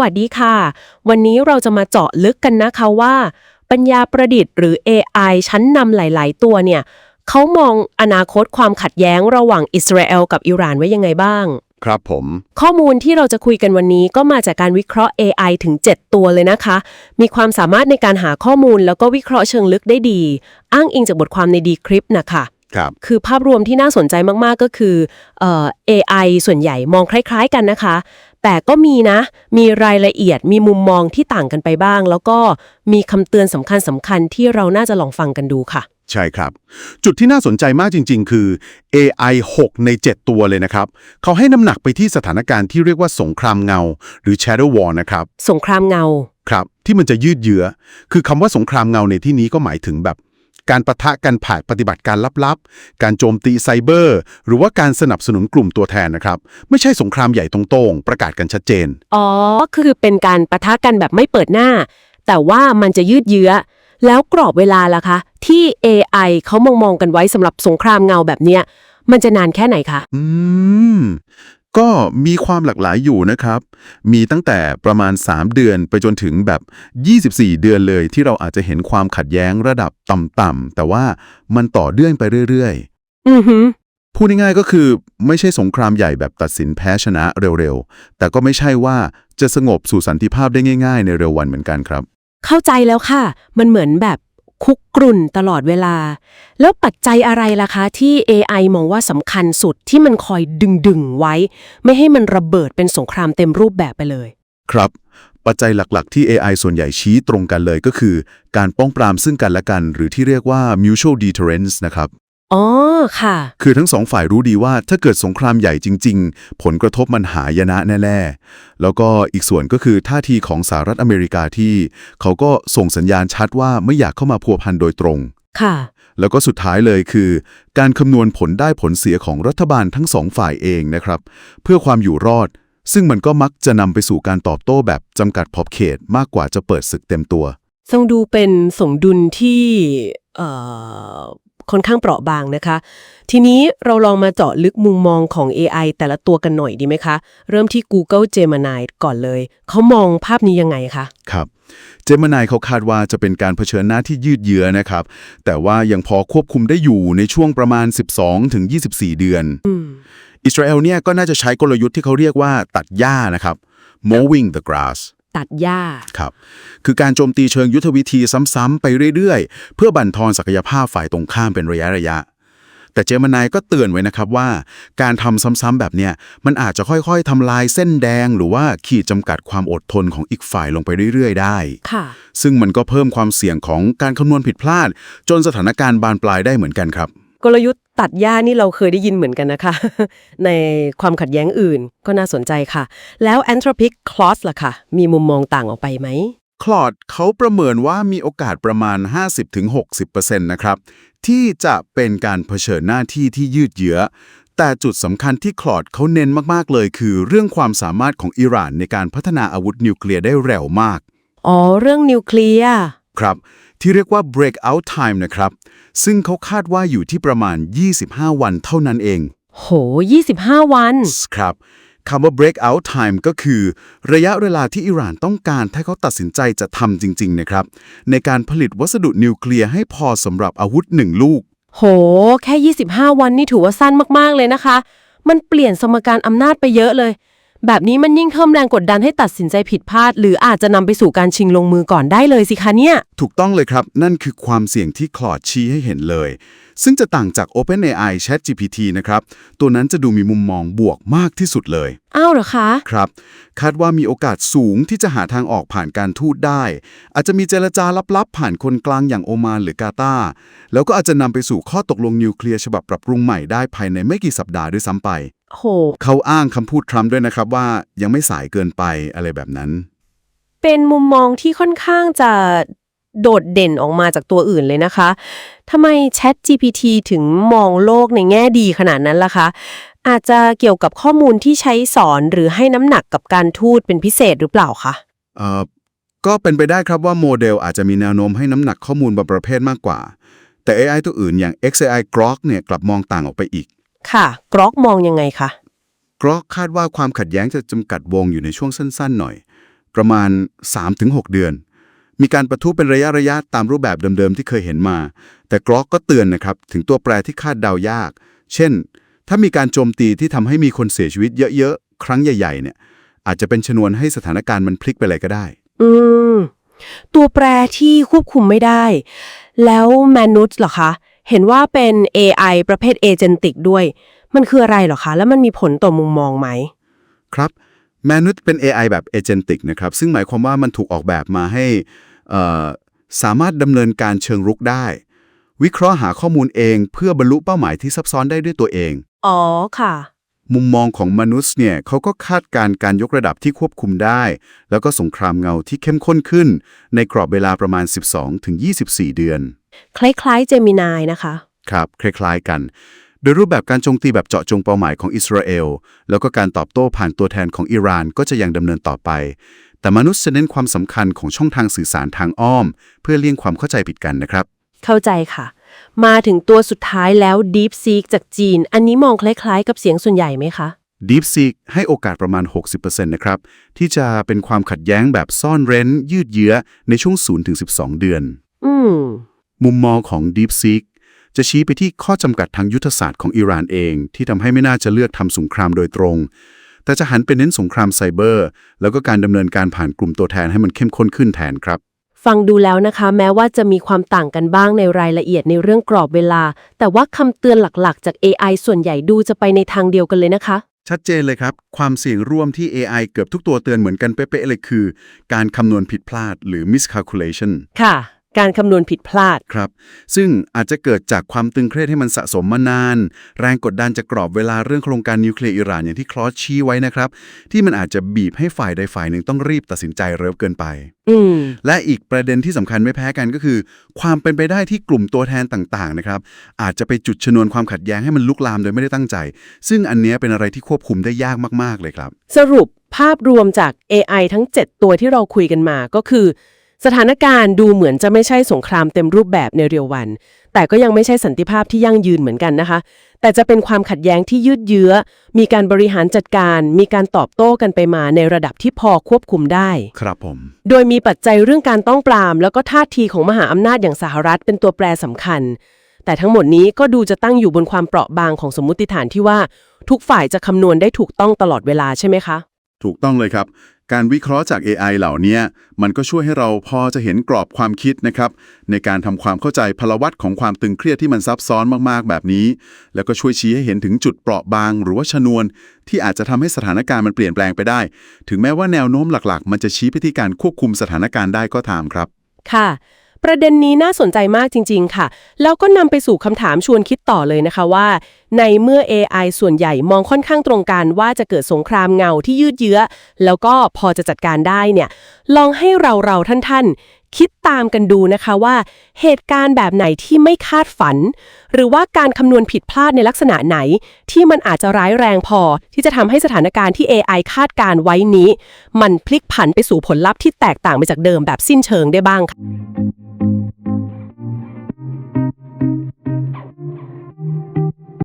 วัสดีค่ะ วันนี้เราจะมาเจาะลึกกันนะคะว่า ปัญญาประดิษฐ์หรือ AI ชั้นนำหลาย ๆ ตัวเนี่ยเขามองอนาคตความขัดแย้งระหว่างอิสราเอลกับอิหร่านไว้ยังไงบ้าง ครับผม ข้อมูลที่เราจะคุยกันวันนี้ก็มาจากการวิเคราะห์ AI ถึง 7 ตัวเลยนะคะ มีความสามารถในการหาข้อมูลแล้วก็วิเคราะห์เชิงลึกได้ดี อ้างอิงจากบทความในดีคริปนะคะครับคือภาพรวมที่น่าสนใจมาก ๆ ก็คือเอ่อ AI ส่วนใหญ่มองคล้าย ๆ กันนะคะ แต่ก็มีนะ มีรายละเอียดมีมุมมองที่ต่างกันไปบ้าง แล้วก็มีคำเตือนสำคัญสำคัญๆที่เราน่าจะลองฟังกันดูค่ะ ใช่ครับ จุดที่น่าสนใจมากจริง ๆ คือ AI 6 ใน 7 ตัวเลยนะครับ เขาให้น้ำหนักไปที่สถานการณ์ที่เรียกว่าสงครามเงา หรือ Shadow War นะครับ สงครามเงา ครับ ที่มันจะยืดเยื้อ คือคำว่าสงครามเงาในที่นี้ก็หมายถึงแบบ การประทะกันผ่านปฏิบัติการลับๆ การโจมตีไซเบอร์ หรือว่าการสนับสนุนกลุ่มตัวแทนนะครับ ไม่ใช่สงครามใหญ่ตรงๆ ประกาศกันชัดเจน อ๋อ คือเป็นการปะทะกันแบบไม่เปิดหน้า แต่ว่ามันจะยืดเยื้อ แล้วกรอบเวลาล่ะคะ ที่ AI เขามองมองๆกันไว้สำหรับสงครามเงาแบบเนี้ยมันจะนานแค่ไหนคะ อืม ก็มีความหลากหลายอยู่นะครับ มีตั้งแต่ประมาณ 3 เดือนไปจนถึงแบบ 24 เดือนเลยที่เราอาจจะเห็นความขัดแย้งระดับต่ำๆแต่ว่ามันต่อเนื่องไปเรื่อยอือหือๆพูดง่ายๆก็คือไม่ใช่สงครามใหญ่แบบตัดสินแพ้ชนะเร็วๆ แต่ก็ไม่ใช่ว่าจะสงบสู่สันติภาพได้ง่าย ๆ ในเร็ววันเหมือนกันครับ เข้าใจแล้วค่ะ มันเหมือนแบบ คุกกรุ่นตลอดเวลา แล้วปัจจัยอะไรล่ะคะ ที่ AI มองว่าสำคัญสุดที่มันคอยดึงดึงๆไว้ ไม่ให้มันระเบิดเป็นสงครามเต็มรูปแบบไปเลย ครับ ปัจจัยหลักๆ ที่ AI ส่วนใหญ่ชี้ตรงกันเลยก็คือ การป้องปรามซึ่งกันและกัน หรือที่เรียกว่า mutual deterrence นะครับ อ๋อค่ะ คือทั้งสองฝ่ายรู้ดีว่าถ้าเกิดสงครามใหญ่จริง ๆ ผลกระทบมันหายนะแน่ๆ แล้วก็อีกส่วนก็คือท่าทีของสหรัฐอเมริกาที่ เขาก็ส่งสัญญาณชัดว่าไม่อยากเข้ามาพัวพันโดยตรง ค่ะ แล้วก็สุดท้ายเลยคือ การคำนวณผลได้ผลเสียของรัฐบาลทั้งสองฝ่ายเองนะครับ เพื่อความอยู่รอด ซึ่งมันก็มักจะนำไปสู่การตอบโต้แบบจำกัดขอบเขตมากกว่าจะเปิดศึกเต็มตัว ทรงดูเป็นสมดุลที่เอ่อ ค่อนข้างเปราะบางนะคะ ทีนี้เราลองมาเจาะลึกมุมมองของ AI แต่ละตัวกันหน่อยดีไหมคะ เริ่มที่ Google Gemini ก่อนเลย เขามองภาพนี้ยังไงคะ ครับเจมินายเขาคาดว่าจะเป็นการเผชิญหน้าที่ยืดเยื้อนะครับ แต่ว่ายังพอควบคุมได้อยู่ในช่วงประมาณ 12-24 เดือนอืมอิสราเอลเนี่ยก็น่าจะใช้กลยุทธ์ที่เขาเรียกว่าตัดหญ้านะครับ mowing the grass ตัดหญ้าครับคือการโจมตีเชิงยุทธวิธีซ้ำๆไปเรื่อยๆ เพื่อบั่นทอนศักยภาพฝ่ายตรงข้ามเป็นระยะระยะ แต่เจมินายก็เตือนไว้นะครับว่า การทำซ้ำๆแบบเนี้ยมันอาจจะค่อยๆทำลายเส้นแดงหรือว่าขีดจำกัดความอดทนของอีกฝ่ายลงไปเรื่อยๆ ได้ค่ะ ซึ่งมันก็เพิ่มความเสี่ยงของการคำนวณผิดพลาด จนสถานการณ์บานปลายได้เหมือนกันครับ กลยุทธ์ ตัดหญ้านี่เราเคยได้ยินเหมือนกันนะคะ ในความขัดแย้งอื่นก็น่าสนใจค่ะ แล้ว Anthropic Clause ล่ะค่ะ มีมุมมองต่างออกไปไหมคลอดเขาประเมินว่ามีโอกาสประมาณ 50-60%นะครับ ที่จะเป็นการเผชิญหน้าที่ที่ยืดเยื้อ แต่จุดสำคัญที่คลอดเขาเน้นมาก ๆ เลยคือ เรื่องความสามารถของอิหร่านในการพัฒนาอาวุธนิวเคลียร์ได้เร็วมาก อ๋อ เรื่องนิวเคลียร์ ครับ ที่เรียกว่า breakout time นะครับ ซึ่งเขาคาดว่าอยู่ที่ประมาณ 25 วันเท่านั้นเอง โห 25 วัน ครับคำว่า breakout time ก็คือ ระยะเวลาที่อิหร่านต้องการถ้าเขาตัดสินใจจะทำจริง ๆ นะครับ ในการผลิตวัสดุนิวเคลียร์ให้พอสำหรับอาวุธหนึ่งลูก โห แค่ 25 วันนี่ถือว่าสั้นมาก ๆ เลยนะคะ มันเปลี่ยนสมการอำนาจไปเยอะเลย แบบนี้มันยิ่งเพิ่มแรงกดดันให้ตัดสินใจผิดพลาด หรืออาจจะนำไปสู่การชิงลงมือก่อนได้เลยสิคะเนี่ย ถูกต้องเลยครับ นั่นคือความเสี่ยงที่คลอดชี้ให้เห็นเลย ซึ่งจะต่างจาก OpenAI ChatGPT นะครับ ตัวนั้นจะดูมีมุมมองบวกมากที่สุดเลย อ้าวเหรอคะ ครับ คาดว่ามีโอกาสสูงที่จะหาทางออกผ่านการทูตได้ อาจจะมีเจรจาลับๆ ผ่านคนกลางอย่างโอมานหรือกาตาร์แล้วก็อาจจะนำไปสู่ข้อตกลงนิวเคลียร์ฉบับปรับปรุงใหม่ได้ภายในไม่กี่สัปดาห์ด้วยซ้ำไป โห เขาอ้างคำพูดทรัมป์ด้วยนะครับว่ายังไม่สายเกินไปอะไรแบบนั้น เป็นมุมมองที่ค่อนข้างจะโดดเด่นออกมาจากตัวอื่นเลยนะคะทำไม Chat GPT ถึงมองโลกในแง่ดีขนาดนั้นล่ะคะ อาจจะเกี่ยวกับข้อมูลที่ใช้สอนหรือให้น้ำหนักกับการทูตเป็นพิเศษหรือเปล่าคะเอ่อก็เป็นไปได้ครับว่าโมเดลอาจจะมีแนวโน้มให้น้ำหนักข้อมูลบางประเภทมากกว่า แต่ AI ตัวอื่นอย่าง XAI Grok เนี่ยกลับมองต่างออกไปอีก ค่ะ กรอกมองยังไงคะ Grok คาดว่าความขัดแย้งจะจำกัดวงอยู่ในช่วงสั้น ๆ หน่อย ประมาณ 3-6 เดือน มีการประทุเป็นระยะระยะตามรูปแบบเดิม ๆ ที่เคยเห็นมา แต่กรอกก็เตือนนะครับ ถึงตัวแปรที่คาดเดายาก เช่น ถ้ามีการโจมตีที่ทำให้มีคนเสียชีวิตเยอะๆ ครั้งใหญ่ๆ เนี่ย อาจจะเป็นชนวนให้สถานการณ์มันพลิกไปเลยก็ได้ อืม ตัวแปรที่ควบคุมไม่ได้ แล้วมนุษย์เหรอคะ เห็นว่าเป็น AI ประเภทเอเจนติกด้วย มันคืออะไรเหรอคะ แล้วมันมีผลต่อมุมมองไหม ครับมนุษย์เป็น AI แบบเอเจนติกนะครับ ซึ่งหมายความว่ามันถูกออกแบบมาให้เอ่อสามารถดำเนินการเชิงรุกได้ วิเคราะห์หาข้อมูลเอง เพื่อบรรลุเป้าหมายที่ซับซ้อนได้ด้วยตัวเอง อ๋อค่ะ มุมมองของมนุษย์เนี่ยเขาก็คาดการณ์การยกระดับที่ควบคุมได้ แล้วก็สงครามเงาที่เข้มข้นขึ้น ในกรอบเวลาประมาณ 12-24 เดือน คล้ายๆเจมินายนะคะ ครับ คล้ายๆกัน โดยรูปแบบการโจมตีแบบเจาะจงเป้าหมายของอิสราเอล แล้วก็การตอบโต้ผ่านตัวแทนของอิหร่านก็จะยังดำเนินต่อไป แต่มนุษย์จะเน้นความสำคัญของช่องทางสื่อสารทางอ้อม เพื่อเลี่ยงความเข้าใจผิดกันนะครับ เข้าใจค่ะ มาถึงตัวสุดท้ายแล้ว DeepSeek จากจีน อันนี้มองคล้ายๆ กับเสียงส่วนใหญ่ไหมคะ DeepSeek ให้โอกาสประมาณ 60%นะครับ ที่จะเป็นความขัดแย้งแบบซ่อนเร้น ยืดเยื้อในช่วง 0-12 เดือน อืม มุมมองของ DeepSeek จะชี้ไปที่ข้อจำกัดทางยุทธศาสตร์ของอิหร่านเอง ที่ทำให้ไม่น่าจะเลือกทำสงครามโดยตรง แต่จะหันไปเน้นสงครามไซเบอร์ แล้วก็การดำเนินการผ่านกลุ่มตัวแทนให้มันเข้มข้นขึ้นแทนครับ ฟังดูแล้วนะคะ แม้ว่าจะมีความต่างกันบ้างในรายละเอียดในเรื่องกรอบเวลา แต่ว่าคำเตือนหลักๆ จาก AI ส่วนใหญ่ดูจะไปในทางเดียวกันเลยนะคะ ชัดเจนเลยครับ ความเสี่ยงร่วมที่ AI เกือบทุกตัวเตือนเหมือนกันเป๊ะๆเลยคือ การคำนวณผิดพลาดหรือ miscalculation ค่ะ การคำนวณผิดพลาด ครับ ซึ่งอาจจะเกิดจากความตึงเครียดให้มันสะสมมานาน แรงกดดันจากกรอบเวลาเรื่องโครงการนิวเคลียร์อิหร่านอย่างที่คลอสชี้ไว้นะครับ ที่มันอาจจะบีบให้ฝ่ายใดฝ่ายหนึ่งต้องรีบตัดสินใจเร็วเกินไป อืม และอีกประเด็นที่สำคัญไม่แพ้กันก็คือ ความเป็นไปได้ที่กลุ่มตัวแทนต่างๆนะครับอาจจะไปจุดชนวนความขัดแย้งให้มันลุกลามโดยไม่ได้ตั้งใจ ซึ่งอันเนี้ยเป็นอะไรที่ควบคุมได้ยากมากๆเลยครับ สรุปภาพรวมจาก AI ทั้ง 7 ตัวที่เราคุยกันมาก็คือ สถานการณ์ดูเหมือนจะไม่ใช่สงครามเต็มรูปแบบในเรียววัน แต่ก็ยังไม่ใช่สันติภาพที่ยั่งยืนเหมือนกันนะคะ แต่จะเป็นความขัดแย้งที่ยืดเยื้อ มีการบริหารจัดการ มีการตอบโต้กันไปมาในระดับที่พอควบคุมได้ ครับผม โดยมีปัจจัยเรื่องการต้องปราม แล้วก็ท่าทีของมหาอำนาจอย่างสหรัฐเป็นตัวแปรสำคัญ แต่ทั้งหมดนี้ก็ดูจะตั้งอยู่บนความเปราะบางของสมมุติฐานที่ว่า ทุกฝ่ายจะคำนวณได้ถูกต้องตลอดเวลาใช่ไหมคะ ถูกต้องเลยครับ การวิเคราะห์จาก AI เหล่านี้มันก็ช่วยให้เราพอจะเห็นกรอบความคิดนะครับ ในการทำความเข้าใจพลวัตของความตึงเครียดที่มันซับซ้อนมากๆ แบบนี้ แล้วก็ช่วยชี้ให้เห็นถึงจุดเปราะบาง หรือว่าชนวน ที่อาจจะทำให้สถานการณ์มันเปลี่ยนแปลงไปได้ ถึงแม้ว่าแนวโน้มหลักๆ มันจะชี้ไปที่การควบคุมสถานการณ์ได้ก็ตามครับ ค่ะ ประเด็นนี้น่าสนใจมากจริง ๆ ค่ะ แล้วก็นำไปสู่คำถามชวนคิดต่อเลยนะคะว่า ในเมื่อ AI ส่วนใหญ่มองค่อนข้างตรงกันว่าจะเกิดสงครามเงาที่ยืดเยื้อ แล้วก็พอจะจัดการได้เนี่ย ลองให้เราเราท่าน ๆ คิดตามกันดูนะคะว่า เหตุการณ์แบบไหนที่ไม่คาดฝัน หรือว่าการคำนวณผิดพลาดในลักษณะไหน ที่มันอาจจะร้ายแรงพอ ที่จะทำให้สถานการณ์ที่ AI คาดการไว้นี้ มันพลิกผันไปสู่ผลลัพธ์ที่แตกต่างไปจากเดิมแบบสิ้นเชิงได้บ้างค่ะ